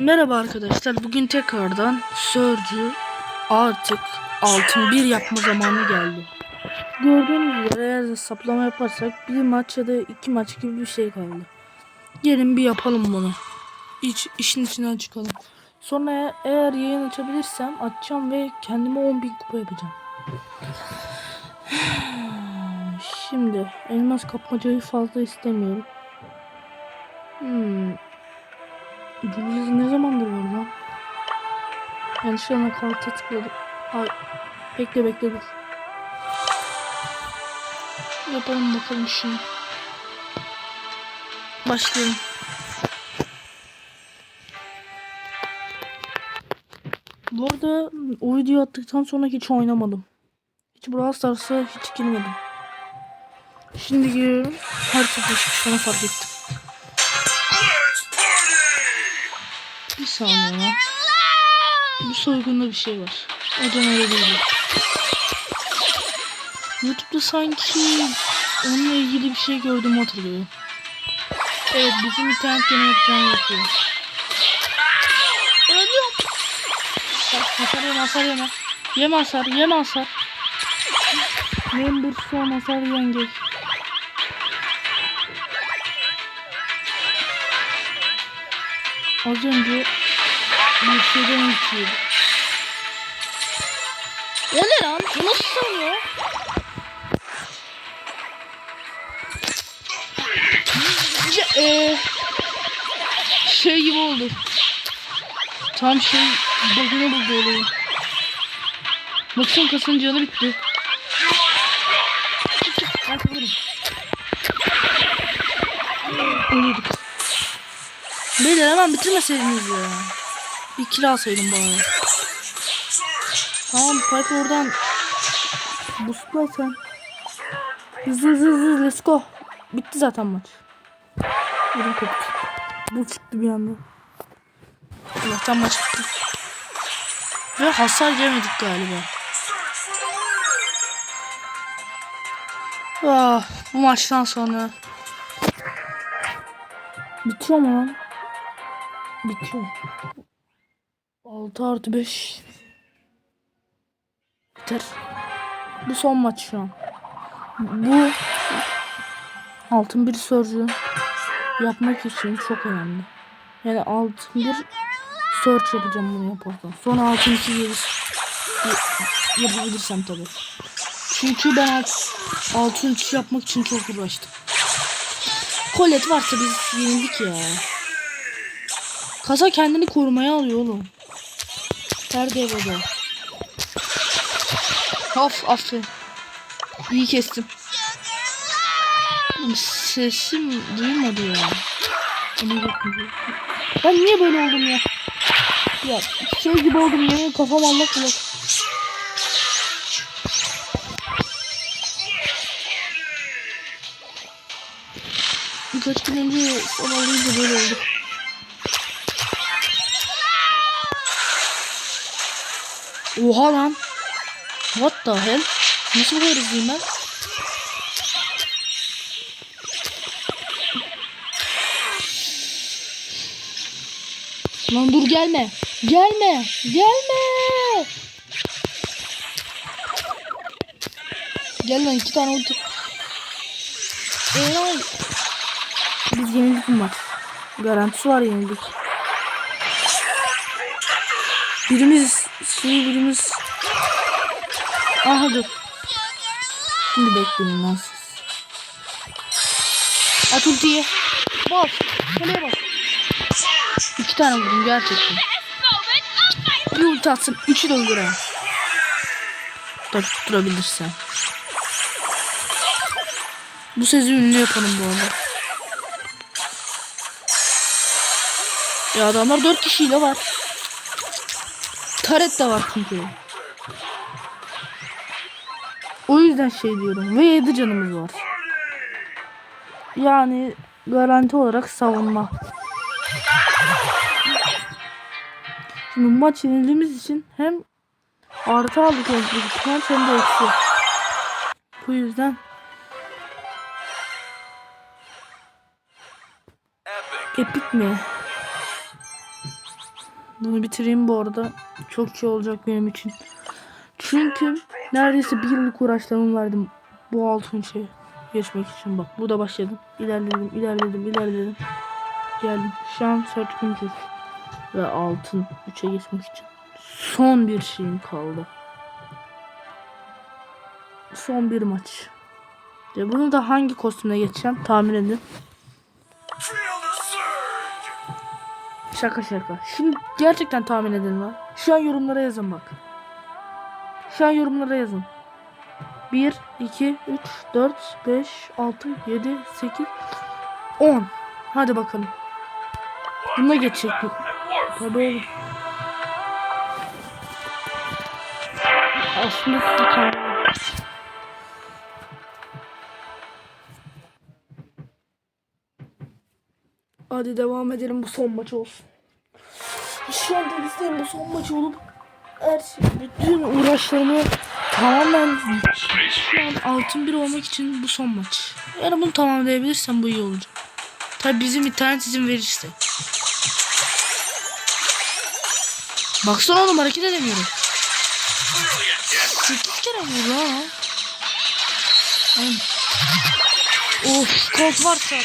Merhaba arkadaşlar. Bugün tekrardan Sörcü artık altın bir yapma zamanı geldi. Gördüğünüz üzere eğer saplama yaparsak bir maç ya da iki maç gibi bir şey kaldı. Gelin bir yapalım bunu. İç, işin içinden çıkalım. Sonra eğer yayın açabilirsem açacağım ve kendime 10.000 kupa yapacağım. Şimdi elmas kapmacayı fazla istemiyorum. Hmm, Ucumuz ne zamandır var lan? Yanlışlıkla karta tıkladım. Ay. Bekle bekle dur. Yapalım bakalım şunu. Başlayalım. Bu arada o videoyu attıktan sonra hiç oynamadım. Hiç Brawl Stars'a hiç girmedim. Şimdi giriyorum. Her sefer sana fark ettim. Bir saniye ya. Bu soygunda bir şey var. O da öyle değil. Youtube'da sanki onunla ilgili bir şey gördüm hatırlıyorum. Evet bizim internet gene yapacağını yapıyor. Ölüyorum. Hasar yeme hasar yeme. Yeme hasar yeme hasar. Member son hasar yengek. Az önce bir şeyden geçiyordu. O ne lan? Bu nasıl sanıyor? Eee, şey gibi oldu. Tam şey bug'ını buldu olayı. Baksana kasın canı bitti. Beyler hemen bitirmeseydiniz ya. Bir kill alsaydım bari. Tamam Piper oradan boostla sen. Hızlı hızlı hızlı let's go. Bitti zaten maç. Yerim koptu. Bu çıktı bir anda. Allah'tan maç bitti. Ve hasar yemedik galiba. Ah, bu maçtan sonra Bitiyor mu lan? Bitiyor. 6 artı 5. Biter. Bu son maç şu an. Bu altın bir sörcü yapmak için çok önemli. Yani altın bir search yapacağım bunu yaparken. Sonra altın iki gelir. Y- Yapabilirsem tabii. Çünkü ben alt, altın üç yapmak için çok uğraştım. Colette varsa biz yenildik ya. Kasa kendini korumaya alıyor oğlum. Her devrede. Of aferin. İyi kestim. Sesim duymadı ya. Ben niye böyle oldum ya? Ya şey gibi oldum yemin kafam allak bullak. Birkaç gün önce son böyle oldu. Oha lan. What the hell? Nasıl bu kadar ben? Lan dur gelme. Gelme. Gelme. Gel lan iki tane ulti. Eray. Biz yenildik bu maç. Garantisi var yenildik. Birimiz şey birimiz. Aha dur. Şimdi bekleyin siz. At ultiyi. Bas. Kaleye bas. İki tane vurdum gerçekten. Bir ulti atsın. Üçü de ha. Tabii tutturabilirsen. Bu sesi ünlü yapalım bu arada. Ya adamlar dört kişiyle var. Taret de var çünkü. O yüzden şey diyorum. Ve 7 canımız var. Yani garanti olarak savunma. Şimdi maç yenildiğimiz için hem artı aldık özgürlük maç hem de eksi. Bu yüzden Epik mi? Bunu bitireyim bu arada. Çok iyi olacak benim için. Çünkü neredeyse bir yıllık uğraşlarımı verdim bu altın şey geçmek için. Bak burada başladım. İlerledim, ilerledim, ilerledim. Geldim. Şu an Certificate ve altın 3'e geçmek için. Son bir şeyim kaldı. Son bir maç. Ya bunu da hangi kostümle geçeceğim tahmin edin. Şaka şaka. Şimdi gerçekten tahmin edin var. Şu an yorumlara yazın bak. Şu an yorumlara yazın. 1, 2, 3, 4, 5, 6, 7, 8, 10. Hadi bakalım. Buna geçecek. Tabii oğlum. Aslında tane- Hadi devam edelim bu son maç olsun. Şu an Deniz'deyim bu son maç olup her şey, bütün uğraşlarımı tamamen şu an altın bir olmak için bu son maç. Yani bunu tamamlayabilirsem bu iyi olacak. Tabi bizim internet izin verirse. Baksana oğlum hareket edemiyorum. clearly again. 8 kere ha. Ay. Of kod varsa.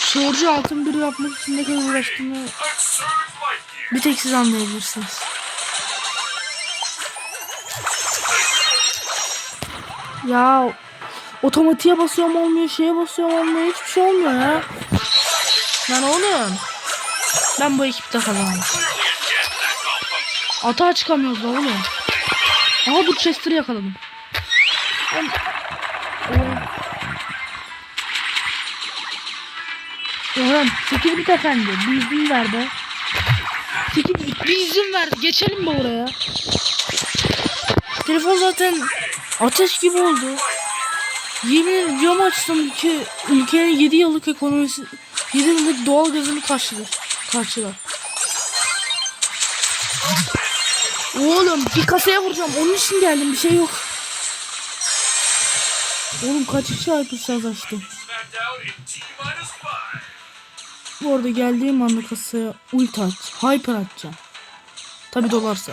Sorucu altın bir yapmak için ne kadar uğraştığımı bir tek siz anlayabilirsiniz. Ya otomatiğe basıyorum olmuyor, şeye basıyorum olmuyor, hiçbir şey olmuyor ya. Lan oğlum. Ben bu ekipte kalamam. Atağa çıkamıyoruz da oğlum. Aha dur Chester'ı yakaladım. Oğlum. Oğlum 8 bit efendi. Bir izin ver be. 8 bit bir izin ver. Geçelim be oraya. Telefon zaten ateş gibi oldu. Yemin cam açtım ki ülkenin 7 yıllık ekonomisi 7 yıllık doğal gazını karşılar. Karşılar. Oğlum bir kasaya vuracağım. Onun için geldim. Bir şey yok. Oğlum kaç kişi Hypersaz açtı? Smacked out in T minus five. Bu arada geldiğim anda kasaya ulti aç. Hyper atacağım. Tabi dolarsa.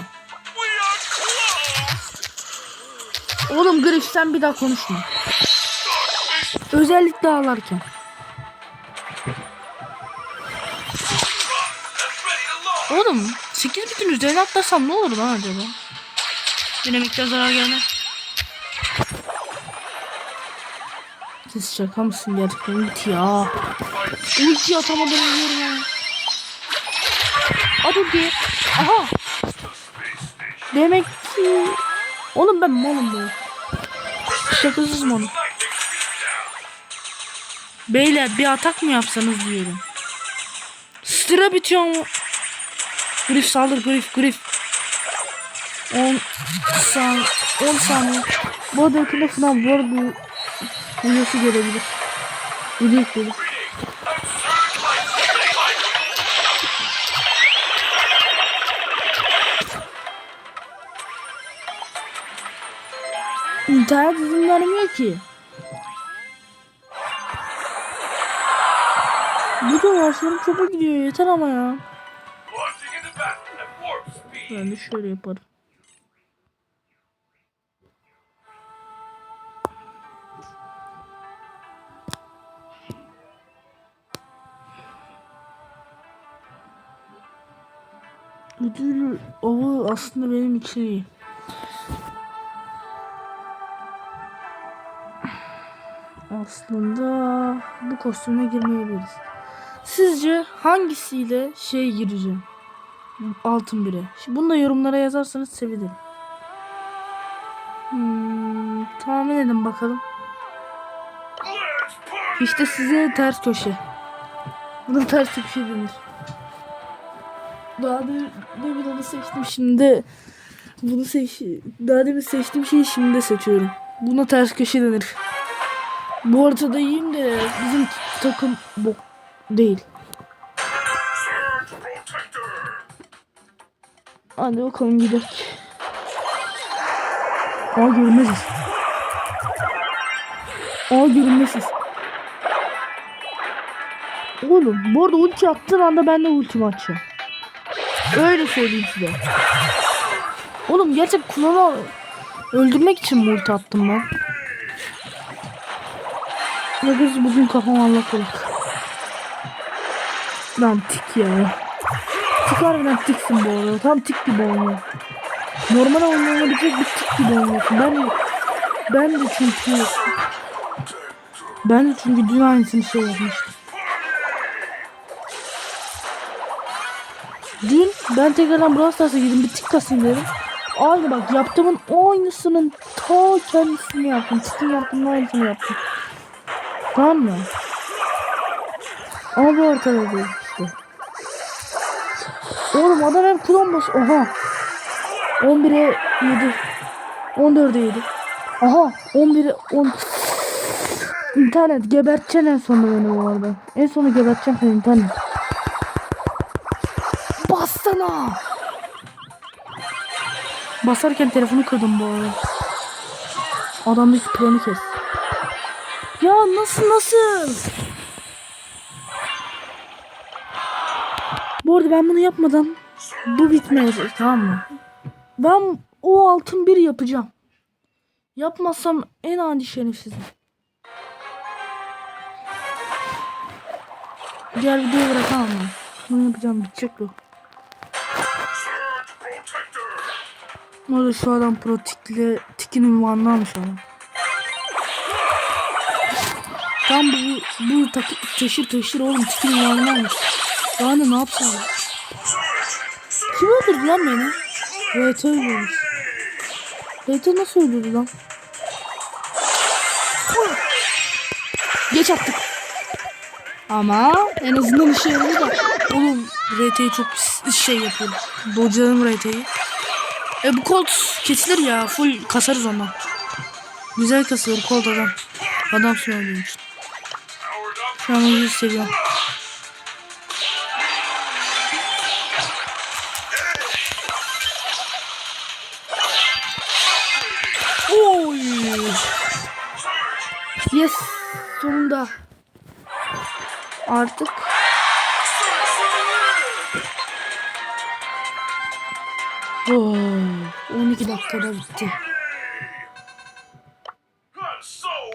Oğlum Griff sen bir daha konuşma. Özellikle ağlarken. Oğlum 8 bitin üzerine atlasam ne olur lan acaba? Dinamikten zarar gelmez. Siz şaka mısın gerçekten ulti ya. Ulti atamadan ölüyorum ya. At ulti. Aha. Demek ki... Oğlum ben malım bu. Şakasız malım. Beyler bir atak mı yapsanız diyorum. Sıra bitiyor mu? Griff saldır Griff Griff. 10 saniye 10 saniye. Bu arada yakında sınav bu arada videosu gelebilir. Video gelir. İnternet izin vermiyor ki. Bu da başlarım çöpe gidiyor yeter ama ya. Ben de şöyle yaparım. Ödül avı aslında benim için iyi. Aslında bu kostüme girmeyebiliriz. Sizce hangisiyle şey gireceğim? Altın. Şimdi bunu da yorumlara yazarsanız sevinirim. Hmm, tahmin edin bakalım. İşte size ters köşe. Buna ters köşe denir. Daha demin demin onu seçtim şimdi bunu seç daha demin seçtiğim şeyi şimdi de seçiyorum. Buna ters köşe denir. Bu ortada iyiyim de bizim takım bok değil. Hadi bakalım gidelim. Aa görünmeziz. Aa görünmeziz. Oğlum bu arada ulti attığın anda ben de ultimi açacağım. Öyle söyleyeyim size. Oğlum gerçek kulağına öldürmek için mi ulti attım ben? Ya kız bugün kafam allak bullak. Lan tik ya. Tik harbiden tiksin bu arada. Tam tik gibi oynuyor. Normal oynanabilecek bir tik gibi oynuyorsun. Ben ben de çünkü ben de çünkü dün aynısını şey yapmıştım. Dün ben tekrardan Brawl Stars'a girdim bir tik kasayım dedim. Aynı bak yaptığımın aynısının ta kendisini yaptım. Tikin yaptığımın aynısını yaptım. Tamam mı? Ama bu ortada değil işte. Oğlum adam hem klon boss. Oha. 11'e 7. 14'e 7. Aha 11'e 10. İnternet geberteceksin en sonunda beni bu arada. En sonu geberteceğim seni internet. Bassana. Basarken telefonu kırdım bu arada. Adamdaki planı kes. Ya nasıl nasıl? Bu arada ben bunu yapmadan bu bitmeyecek tamam mı? Ben o altın bir yapacağım. Yapmazsam en adi şerefsizim. Diğer videoyu bırakamam ben. Bunu yapacağım bitecek bu. Orada şu adam pro tikli, tikin ünvanını almış adam. Tam bu, bu takı, taşır taşır oğlum tikin ünvanını almış. Daha ne, adam? Kim öldürdü lan beni? RT öldürmüş. RT nasıl öldürdü lan? Geç attık. Ama en azından işe yaradı da. Oğlum RT'yi çok şey yapıyorum. Dojlarım RT'yi. E bu Colt kesilir ya. Full kasarız ondan. Güzel kasılır Colt adam. Adam söylüyormuş. An onu seviyorum. Oy. Yes. Sonunda. Artık Oh, 12 dakikada bitti.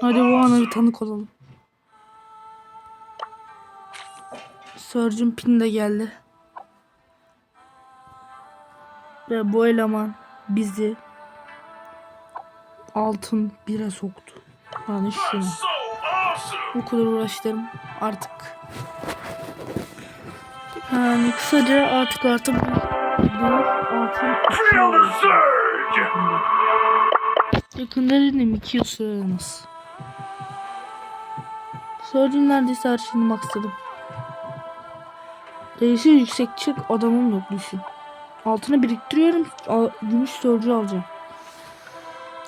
Hadi bu ana bir tanık olalım. Surgeon Pin de geldi. Ve bu eleman bizi altın bire soktu. Yani awesome. Bu kadar uğraştım artık. Yani kısaca artık artık altın yakında. Yakında dedim iki yıl süremez. Sörcüm neredeyse her şeyini maksadım. Reisi yüksek çık adamım yok düşün. Altını biriktiriyorum. Gümüş sörcü alacağım.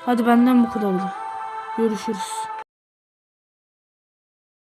Hadi benden bu kadardı. Görüşürüz.